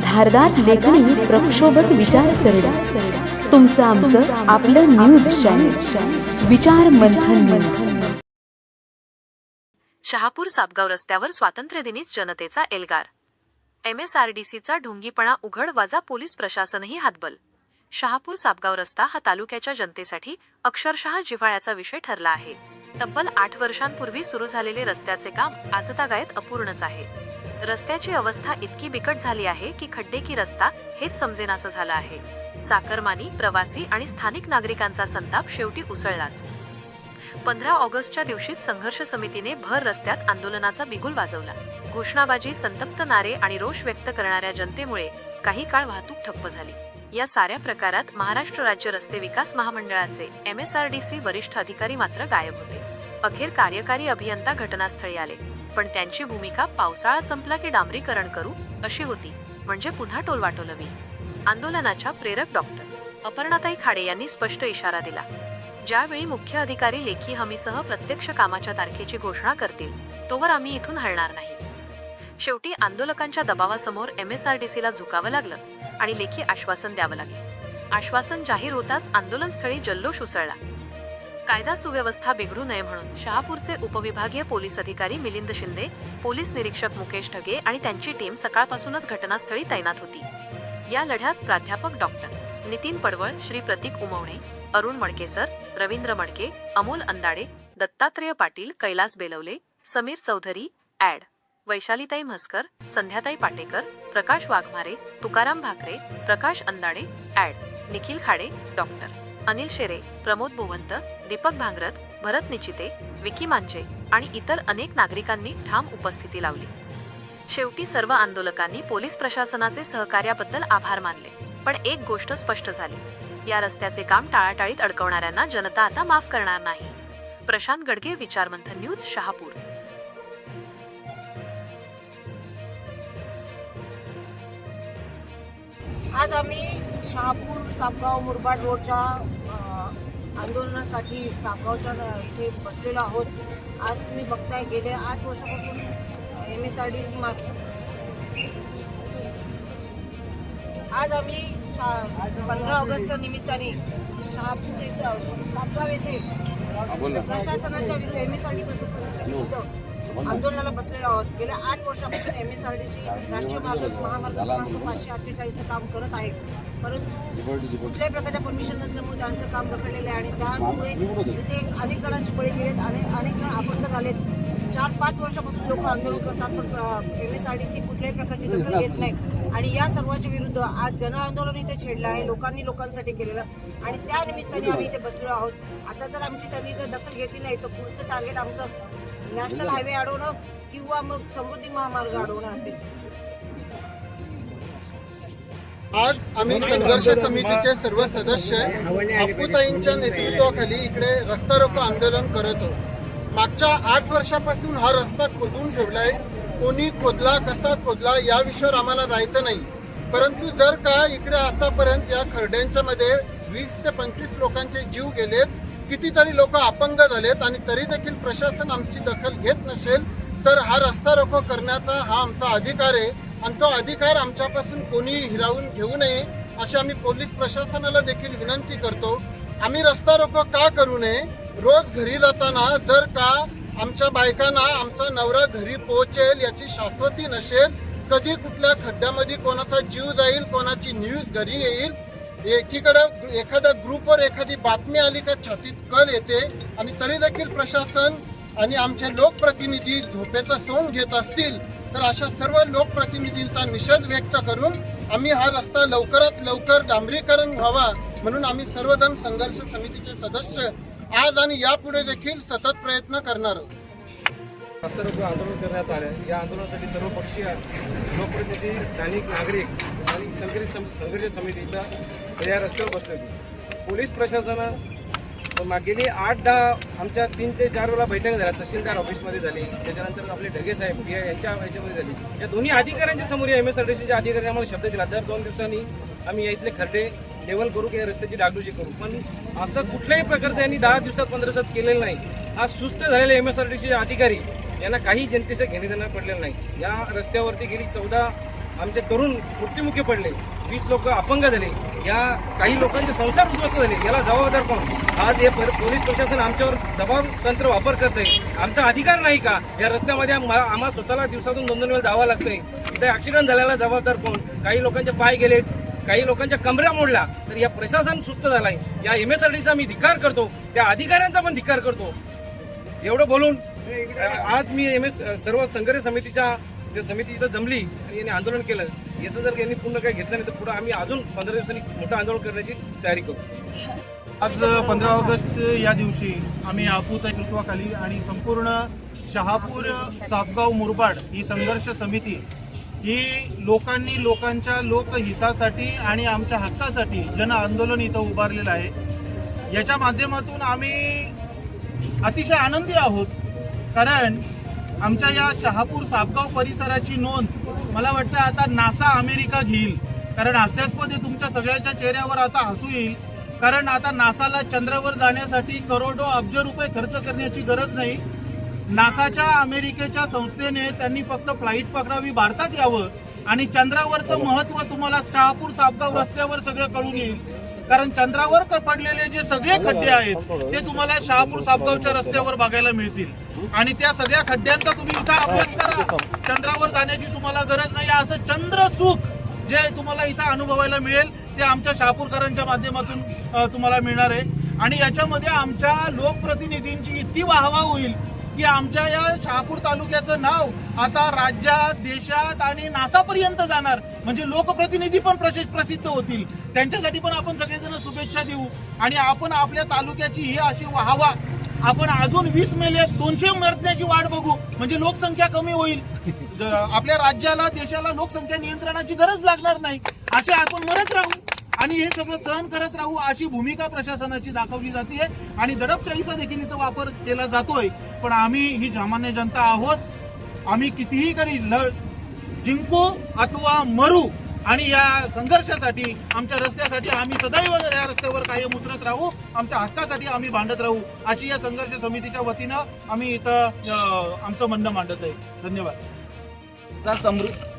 धारदार लेखणी प्रक्षोभक विचार सरणी तुमचं आमचं आपलं न्यूज चॅनल विचार मंथन न्यूज शहापूर सापगाव रस्त्यावर स्वातंत्र्यदिनीच जनतेचा एल्गार. एम एस आर डी सीचा ढोंगीपणा उघड वाजा पोलीस प्रशासनही हातबल. शहापूर सापगाव रस्ता हा तालुक्याच्या जनतेसाठी अक्षरशः जिव्हाळ्याचा विषय ठरला आहे. तब्बल आठ वर्षांपूर्वी सुरू झालेले रस्त्याचे काम आजतागायत अपूर्णच आहे. रस्त्याची अवस्था इतकी बिकट झाली आहे की खड्डे की रस्ता हेच समजेनासं झालं आहे. चाकरमानी प्रवासी आणि स्थानिक नागरिकांचा संताप शेवटी उसळलाच. पंधरा ऑगस्टच्या दिवशीच संघर्ष समितीने भर रस्त्यात आंदोलनाचा बिगुल वाजवला. घोषणाबाजी संतप्त नारे आणि रोष व्यक्त करणाऱ्या जनतेमुळे काही काळ वाहतूक ठप्प झाली. या साऱ्या प्रकारात महाराष्ट्र राज्य रस्ते विकास महामंडळाचे M S R D C वरिष्ठ अधिकारी मात्र गायब होते. अखेर कार्यकारी अभियंता घटनास्थळी आले. पण त्यांची भूमिका पावसाळा संपला की डांबरीकरण करू अशी होती. म्हणजे पुन्हा टोलवाटोलवी आंदोलनाच्या प्रेरक डॉक्टर अपर्णाताई खाडे यांनी स्पष्ट इशारा दिला. ज्यावेळी मुख्य अधिकारी लेखी हमीसह प्रत्यक्ष कामाच्या तारखेची घोषणा करतील तोवर आम्ही इथून हलणार नाही. शेवटी आंदोलकांच्या दबावासमोर एम एस आर डी सीला झुकावं लागलं आणि लेखी आश्वासन द्यावं लागलं. आश्वासन जाहीर होताच आंदोलनस्थळी जल्लोष उसळला. कायदा सुव्यवस्था बिघडू नये म्हणून शहापूरचे उपविभागीय पोलीस अधिकारी मिलिंद शिंदे पोलीस निरीक्षक मुकेश ढगे आणि त्यांची टीम सकाळपासूनच घटनास्थळी तैनात होती. या लढ्यात प्राध्यापक डॉक्टर नितीन पडवळ श्री प्रतीक उमवणे अरुण मडकेसर रवींद्र मडके अमोल अंदाडे दत्तात्रेय पाटील कैलास बेलवले समीर चौधरी ॲड. वैशालीताई म्हसकर संध्याताई पाटेकर प्रकाश वाघमारे तुकाराम भाकरे प्रकाश अंदाडे ॲड. निखिल खाडे डॉक्टर अनिल शेरे प्रमोद भुवंत दीपक भांगरत भरत निचिते विकी मांजे आणि इतर अनेक नागरिकांनी ठाम उपस्थिती लावली. शेवटी सर्व आंदोलकांनी पोलीस प्रशासनाचे सहकार्याबद्दल आभार मानले पण एक गोष्ट स्पष्ट झाली. या रस्त्याचे काम टाळाटाळीत अडकवणाऱ्यांना जनता आता माफ करणार नाही. प्रशांत गडगे विचारमंथन न्यूज शहापूर. आज आम्ही शहापूर सापगाव मुरबाड रोडच्या आंदोलनासाठी सापगावच्या इथे बसलेलो आहोत. आज तुम्ही बघताय गेले आठ वर्षापासून M S R D C आज आम्ही पंधरा ऑगस्टच्या निमित्ताने शहापूर येथे सापगाव येथे प्रशासनाच्या विरुद्ध एम एस आर डी प्रशासनाच्या विरुद्ध आंदोलनाला बसलेलो आहोत. गेल्या आठ वर्षापासून M S R D C राष्ट्रीय मार्ग महामार्ग क्रमांक पाचशे अठ्ठेचाळीसचं काम करत आहे परंतु कुठल्याही प्रकारच्या परमिशन नसल्यामुळे त्यांचं काम रखडलेलं आहे आणि त्यामुळे इथे अनेक जणांचे बळी गेलेत आणि अनेक जण अपंग झालेत. चार पाच वर्षापासून लोक आंदोलन करतात पण M S R D C कुठल्याही प्रकारची दखल घेत नाही. आणि या सर्वांच्या विरुद्ध आज जन आंदोलन इथे छेडलं आहे लोकांनी लोकांसाठी केलेलं. आणि त्या निमित्ताने आम्ही इथे बसलेलो आहोत. आता जर आमची त्यांनी जर दखल घेतली नाही तर पुढचं टार्गेट आमचं नॅशनल हायवे अडवणं किंवा मग समृद्धी महामार्ग अडवणं असेल. आज आम्ही संघर्ष समितीचे सर्व सदस्य अप्पुताईंच्या नेतृत्वाखाली इकडे रस्ता रोको आंदोलन करत आहोत. मागच्या आठ वर्षापासून हा रस्ता खोदून ठेवलाय. कोणी खोदला कसा खोदला या विषयावर आम्हाला जायचं नाही. परंतु जर का इकडे आतापर्यंत या खरड्यांच्या मध्ये वीस ते पंचवीस लोकांचे जीव गेलेत कितीतरी लोक अपंग झालेत आणि तरी देखील प्रशासन आमची दखल घेत नसेल तर हा रस्ता रोको करण्याचा हा आमचा अधिकार आहे. आणि तो अधिकार आमच्यापासून कोणी हिरावून घेऊ नये अशी आम्ही पोलीस प्रशासनाला देखील विनंती करतो. आम्ही रस्ता रोको का करू नये? रोज घरी जाताना जर का आमच्या बायकांना आमचा नवरा घरी पोहोचेल याची शाश्वती नसेल कधी कुठल्या खड्ड्यामध्ये कोणाचा जीव जाईल कोणाची न्यूज घरी येईल एकीकडे एखाद्या ग्रुपवर एखादी बातमी आली का छातीत कल येते आणि तरी देखील प्रशासन आणि आमचे लोकप्रतिनिधी झोपेचा सोंग घेत असतील तर अशा सर्व लोकप्रतिनिधींचा निषेध व्यक्त करून आम्ही हा रस्ता लवकरात लवकर डांबरीकरण व्हावा म्हणून आम्ही सर्वजण संघर्ष समितीचे सदस्य आज आणि यापुढे देखील सतत प्रयत्न करणार आहोत. रस्ता आंदोलन करण्यात आले. या आंदोलनासाठी सर्व पक्षीय लोकप्रतिनिधी स्थानिक नागरिक आणि संघर्ष सम- संघर्ष या रस्त्यावर बसले होते पोलीस प्रशासनानं मा- गेली आठ दहा आमच्या तीन ते चार वेळा बैठक झाल्या. तहसीलदार ऑफिसमध्ये झाली. त्याच्यानंतर आपले ढगे साहेब या- यांच्या याच्यामध्ये झाली. या दोन्ही अधिकाऱ्यांच्या समोर या एम एस आर टी सीच्या अधिकाऱ्यांनी आम्हाला शब्द दिला. दर दोन दिवसांनी आम्ही या इथले खड्डे लेवल करू की या रस्त्याची डागडुजी करू. पण असं कुठल्याही प्रकारचं यांनी दहा दिवसात पंधरा दिवसात केलेलं नाही. आज सुस्त झालेले एम एस आर टी सीचे अधिकारी यांना काही जनतेचं घेणे देणं पडलेलं नाही. या रस्त्यावरती गेली चौदा आमचे तरुण मृत्युमुखी पडले. वीस लोक अपंग झाले. या काही लोकांचे संसार उद्ध्वस्त झाले. याला जबाबदार कोण? आज हे पर- पोलीस प्रशासन आमच्यावर दबाव तंत्र वापर करत आहे आमचा अधिकार नाही का? या रस्त्यामध्ये आम्हाला स्वतःला दिवसातून दोन दोन वेळा जावं लागतंय. इथे ऍक्सिडेंट झाल्याला जबाबदार कोण? काही लोकांचे पाय गेले काही लोकांच्या कमऱ्या मोडल्या तर या प्रशासन सुस्त झालाय. या एमएसआरडीचा मी धिक्कार करतो. त्या अधिकाऱ्यांचा पण धिकार करतो. एवढं बोलून आज मी एम एस सर्व संघर्ष समितीच्या समिती इथं जमली आणि यांनी आंदोलन केलं याचं जर यांनी पूर्ण काही घेतलं नाही तर पुढे आम्ही अजून पंधरा दिवसांनी मोठं आंदोलन करण्याची तयारी करू. आज पंधरा ऑगस्ट या दिवशी आम्ही आपूत नेतृत्वाखाली आणि संपूर्ण शहापूर सापगाव मुरबाड ही संघर्ष समिती ही लोकांनी लोकांच्या लोकहितासाठी आणि आमच्या हक्कासाठी जन आंदोलन इथं उभारलेलं आहे. याच्या माध्यमातून आम्ही अतिशय आनंदी आहोत कारण आमच्या या शहापूर सापगाव परिसराची नोंद मला वाटतं आता नासा अमेरिका घेईल. कारण हास्यास्पद हे तुमच्या सगळ्यांच्या चेहऱ्यावर आता हसू येईल. कारण आता नासाला चंद्रावर जाण्यासाठी करोडो अब्ज रुपये खर्च करण्याची गरज नाही. नासाच्या अमेरिकेच्या संस्थेने त्यांनी फक्त फ्लाईट पकडावी भारतात यावं आणि चंद्रावरचं महत्त्व तुम्हाला शहापूर सापगाव रस्त्यावर सगळं कळून येईल. कारण चंद्रावर पडलेले जे सगळे खड्डे आहेत ते तुम्हाला शहापूर सापगावच्या रस्त्यावर बघायला मिळतील. आणि त्या सगळ्या खड्ड्यांचा तुम्ही इथं अभ्यास करा. चंद्रावर जाण्याची तुम्हाला गरज नाही. असं चंद्र सुख जे तुम्हाला इथं अनुभवायला मिळेल ते आमच्या शहापूरकरांच्या माध्यमातून तुम्हाला मिळणार आहे. आणि याच्यामध्ये आमच्या लोकप्रतिनिधींची इतकी वाहवा होईल की आमच्या या शहापूर तालुक्याचं नाव आता राज्यात देशात आणि नासापर्यंत जाणार. म्हणजे लोकप्रतिनिधी पण प्रशि- प्रसिद्ध होतील. त्यांच्यासाठी पण आपण सगळेजण शुभेच्छा देऊ. आणि आपण आपल्या तालुक्याची ही अशी वाहवा. आपण अजून वीस मेले दोनशे मरण्याची वाट बघू. म्हणजे लोकसंख्या कमी होईल. आपल्या राज्याला देशाला लोकसंख्या नियंत्रणाची गरज लागणार नाही. असे आपण मरत राहू. आणि हे सगळं सहन करत राहू अशी भूमिका प्रशासनाची दाखवली जाते आणि दडपशाहीचा देखील इथं वापर केला जातोय. पण आम्ही ही सामान्य जनता आहोत. आम्ही कितीही करी ल- जिंकू अथवा मरू आणि या संघर्षासाठी आमच्या रस्त्यासाठी आम्ही सदैव या रस्त्यावर कायम उतरत राहू. आमच्या हक्कासाठी आम्ही भांडत राहू. अशी या संघर्ष समितीच्या वतीनं आम्ही इथं आमचं म्हणणं मांडत आहे धन्यवाद. चा समृद्ध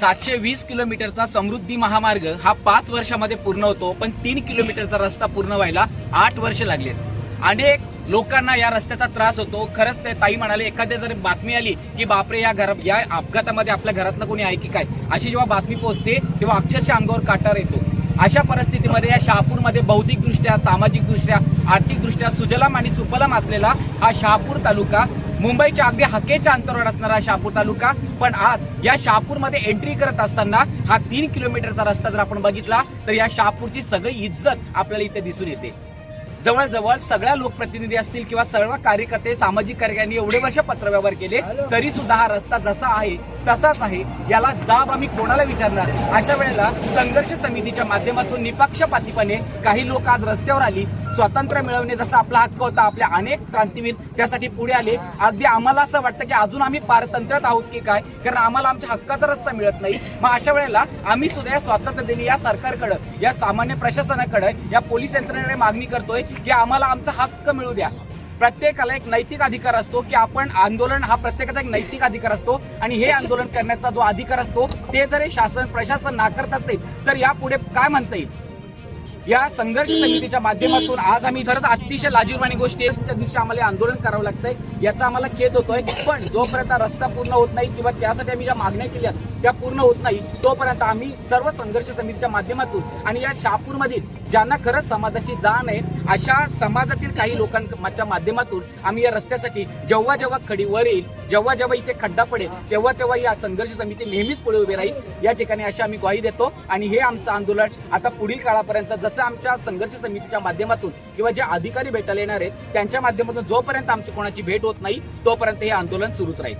सातशे वीस किलोमीटरचा समृद्धी महामार्ग हा पाच वर्षामध्ये पूर्ण होतो पण तीन किलोमीटरचा रस्ता पूर्ण व्हायला आठ वर्ष लागलेत अनेक लोकांना या रस्त्याचा त्रास होतो. खरंच ते ताई म्हणाले एखाद्या जर बातमी आली की बापरे या घर या अपघातामध्ये आपल्या घरातलं कोणी आहे की काय? अशी जेव्हा बातमी पोहोचते तेव्हा अक्षरशः अंगावर काटार येतो. अशा परिस्थितीमध्ये या शहापूरमध्ये बौद्धिकदृष्ट्या सामाजिकदृष्ट्या आर्थिकदृष्ट्या सुजलाम आणि सुफलाम असलेला हा शहापूर तालुका मुंबईच्या अगदी हकेच्या अंतरावर असणारा शहापूर तालुका. पण आज या शहापूरमध्ये एंट्री करत असताना हा तीन किलोमीटरचा रस्ता जर आपण बघितला तर या शहापूरची सगळी इज्जत आपल्याला इथे दिसून येते. जवळजवळ सगळ्या लोकप्रतिनिधी असतील किंवा सर्व कार्यकर्ते सामाजिक कार्यांनी एवढे वर्ष पत्रव्यवहार केले तरी सुद्धा हा रस्ता जसा आहे तसाच आहे. याला जाब आम्ही कोणाला विचारणार? अशा वेळेला संघर्ष समितीच्या माध्यमातून निपक्षपातीपणे काही लोक आज रस्त्यावर आली. स्वातंत्र्य मिळवणे जसा आपला हक्क होता आपल्या अनेक क्रांतीवीर त्यासाठी पुढे आले. अगदी आम्हाला असं वाटतं की अजून आम्ही पारतंत्र्यात आहोत की काय? कारण आम्हाला आमच्या हक्काचा रस्ता मिळत नाही. मग अशा वेळेला आम्ही सुद्धा या स्वातंत्र्य दिली या सरकारकडे या सामान्य प्रशासनाकडे या पोलीस यंत्रणेकडे मागणी करतोय की आम्हाला आमचा हक्क मिळू द्या. प्रत्येकाला एक नैतिक अधिकार असतो की आपण आंदोलन हा प्रत्येकाचा एक नैतिक अधिकार असतो आणि हे आंदोलन करण्याचा जो अधिकार असतो ते जर शासन प्रशासन नाकारत असेल तर यापुढे काय म्हणता येईल? या संघर्ष समितीच्या माध्यमातून आज आम्ही खरंच अतिशय लाजीरवाणी गोष्टी त्या दिवशी आम्हाला आंदोलन करावं लागतंय. याचा आम्हाला खेद होतोय. पण जोपर्यंत रस्ता पूर्ण होत नाही किंवा त्यासाठी आम्ही ज्या मागण्या केल्या त्या पूर्ण होत नाही तोपर्यंत आम्ही सर्व संघर्ष समितीच्या माध्यमातून आणि या शहापूरमधील ज्यांना खरंच समाजाची जाण आहे अशा समाजातील काही लोकांच्या माध्यमातून आम्ही या रस्त्यासाठी जेव्हा जेव्हा खडी वर येईल जेव्हा जेव्हा इथे खड्डा पडेल तेव्हा तेव्हा या संघर्ष समिती नेहमीच पुढे उभी राहील. या ठिकाणी अशी आम्ही ग्वाही देतो आणि हे आमचं आंदोलन आता पुढील काळापर्यंत जसं आमच्या संघर्ष समितीच्या माध्यमातून किंवा जे अधिकारी भेटायला येणार आहेत त्यांच्या माध्यमातून जोपर्यंत आमची कोणाची भेट होत नाही तोपर्यंत हे आंदोलन सुरूच राहील.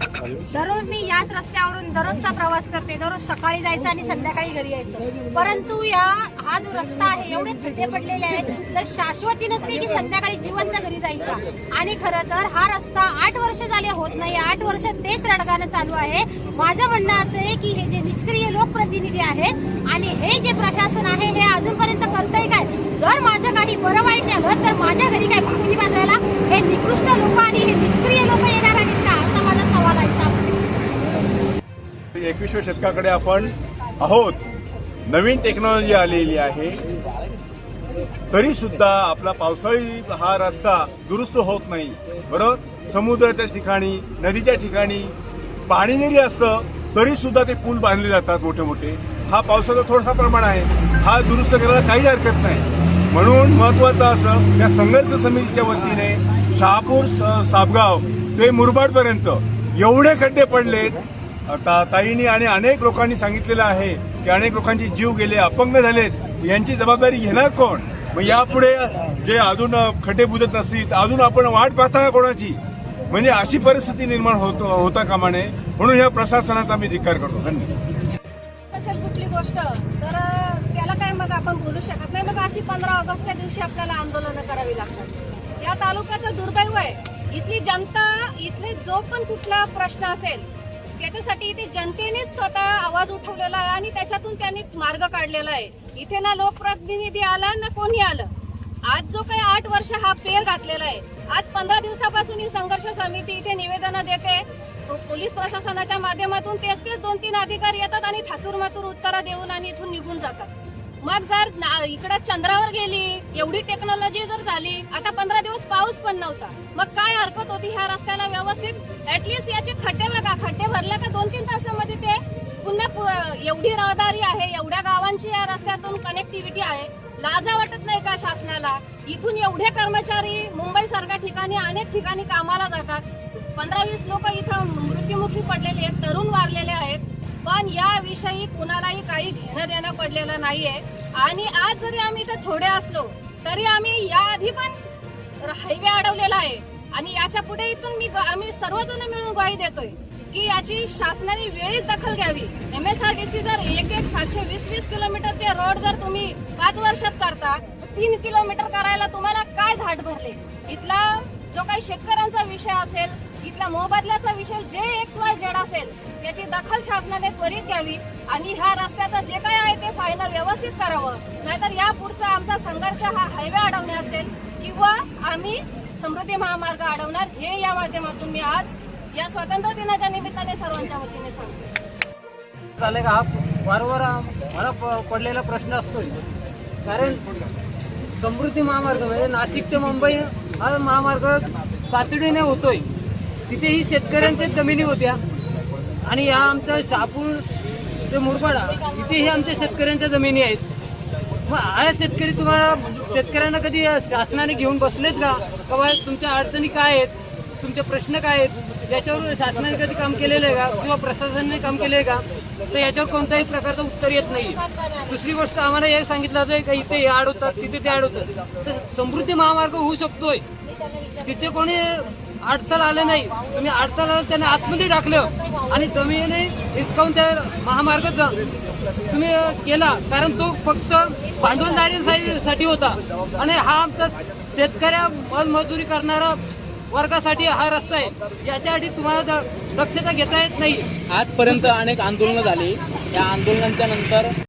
दररोज मी याच रस्त्यावरून दररोजचा प्रवास करते. दररोज सकाळी जायचं आणि संध्याकाळी घरी यायचं. परंतु या हा जो रस्ता आहे एवढे खड्डे पडलेले आहेत तर शाश्वती नसते की संध्याकाळी जिवंत घरी जायचा. आणि खरं तर हा रस्ता आठ वर्ष झाले होत नाही. आठ वर्ष तेच रडगाणं चालू आहे. माझं म्हणणं असं आहे की हे जे निष्क्रिय लोकप्रतिनिधी आहेत आणि हे जे प्रशासन आहे हे अजूनपर्यंत करतंय काय? जर माझं काही बरं वाईट झालं तर माझ्या घरी काय भाकरी बांधायला हे निकृष्ट लोक आणि हे निष्क्रिय लोक येणार आहेत का असा माझा सवाल आहे साहेब. एकविसव्या शतकाकडे आपण आहोत. नवीन टेक्नॉलॉजी आलेली आहे. तरी सुद्धा आपला पावसाळी हा रस्ता दुरुस्त होत नाही. बरोबर समुद्राच्या ठिकाणी नदीच्या ठिकाणी पाणी जरी असतं तरी सुद्धा ते पूल बांधले जातात मोठे मोठे हा पावसाचा थोडासा प्रमाण आहे. हा दुरुस्त करायला काही हरकत नाही. म्हणून महत्वाचं असं त्या संघर्ष समितीच्या वतीने शहापूर स- सापगाव ते मुरबाडपर्यंत एवढे खड्डे पडलेत ता ताईंनी आणि अनेक लोकांनी सांगितलेलं आहे की अनेक लोकांचे जीव गेले अपंग झालेत. यांची जबाबदारी घेणार कोण? मग यापुढे जे अजून खटे बुजत नसतील अजून आपण वाट पाहता कोणाची? म्हणजे अशी परिस्थिती निर्माण होत होता कामा नये म्हणून या प्रशासनाचा मी धिक्कार करतो. धन्यवाद. असेल कुठली गोष्ट तर त्याला काय मग आपण बोलू शकत नाही. मग अशी पंधरा ऑगस्टच्या दिवशी आपल्याला आंदोलनं करावी लागतात. या तालुक्याचं दुर्दैव आहे. इथली जनता इथले जो पण कुठला प्रश्न असेल त्याच्यासाठी इथे जनतेनेच स्वतः आवाज उठवलेला आहे आणि त्याच्यातून त्यांनी मार्ग काढलेला आहे. इथे ना लोकप्रतिनिधी आला ना कोणी आलं. आज जो काही आठ वर्ष हा पेर घातलेला आहे. आज पंधरा दिवसापासून ही संघर्ष समिती इथे निवेदन देते तो पोलीस प्रशासनाच्या माध्यमातून तेच तेच दोन तीन अधिकारी येतात आणि थातूर मातूर उत्तरा देऊन आणि इथून निघून जातात. मग जर इकडे इकडं चंद्रावर गेली एवढी टेक्नॉलॉजी जर झाली आता पंधरा दिवस पाऊस पण नव्हता. मग काय हरकत होती ह्या रस्त्याला व्यवस्थित? ऍटलिस्ट याचे खड्डे ठरलं का दोन तीन तासामध्ये ते पुन्हा एवढी रहदारी आहे एवढ्या गावांची या रस्त्यातून कनेक्टिव्हिटी आहे. लाजा वाटत नाही का शासनाला? इथून एवढे कर्मचारी मुंबई सारख्या ठिकाणी अनेक ठिकाणी कामाला जातात. पंधरा वीस लोक इथं मृत्युमुखी पडलेले आहेत तरुण वारलेले आहेत. पण याविषयी कुणालाही काही घेणं देणं पडलेलं नाहीये. आणि आज जरी आम्ही इथं थोडे असलो तरी आम्ही याआधी पण हायवे अडवलेला आहे. आणि याच्यापुढे इथून मी आम्ही सर्वजण मिळून ग्वाही देतोय. की याची शासनाने वेळीच दखल घ्यावी. M S R D C जर एक एक सातशे वीस वीस किलोमीटरचे रोड जर तुम्ही पाच वर्षात करता तीन किलोमीटर करायला तुम्हाला काय धाट भरले? इथला जो काही शेतकऱ्यांचा विषय असेल इथला मोबदल्याचा विषय जे एक्स वाय झेड असेल त्याची दखल शासनाने त्वरित घ्यावी आणि ह्या रस्त्याचं जे काय आहे ते फायनल व्यवस्थित करावं. नाहीतर या पुढचा आमचा संघर्ष हा हायवे अडवणे असेल किंवा आम्ही समृद्धी महामार्ग अडवणार हे या माध्यमातून मी आज या स्वातंत्र्य दिनाच्या निमित्ताने सर्वांच्या वतीने सांगतो. झाले का? हा वारंवार मला प- पडलेला प्रश्न असतोय. कारण समृद्धी महामार्ग म्हणजे नाशिक ते मुंबई हा महामार्ग तातडीने होतोय. तिथेही शेतकऱ्यांच्या जमिनी होत्या. आणि या आमच्या शहापूर ते मुरबाडा इथेही आमच्या शेतकऱ्यांच्या जमिनी आहेत. मग हा शेतकरी तुम्हाला शेतकऱ्यांना कधी शासनाने घेऊन बसलेत का? बाबा बा तुमच्या अडचणी काय आहेत? तुमचे प्रश्न काय आहेत? याच्यावर शासनाने कधी काम केलेलं आहे का? किंवा प्रशासनाने काम केलं आहे का? तर याच्यावर कोणत्याही प्रकारचं उत्तर येत नाही. दुसरी गोष्ट आम्हाला हे सांगितलं जातंय का इथे हे आड होतात तिथे ते आड होतात तर समृद्धी महामार्ग होऊ शकतोय. तिथे कोणी अडथळा आले नाही. तुम्ही अडथळा आलं त्याने आतमध्ये टाकलं आणि जमिनीने हिसकावून त्या महामार्ग तुम्ही केला कारण तो फक्त भांडवलदारीसाठी होता. आणि हा आमचा शेतकऱ्या मजमजुरी करणारा वर्गासाठी हा रस्ता आहे. याच्यासाठी तुम्हाला द- दक्षता घेता येत नाही. आजपर्यंत अनेक आंदोलनं झाली. या आंदोलनांच्या नंतर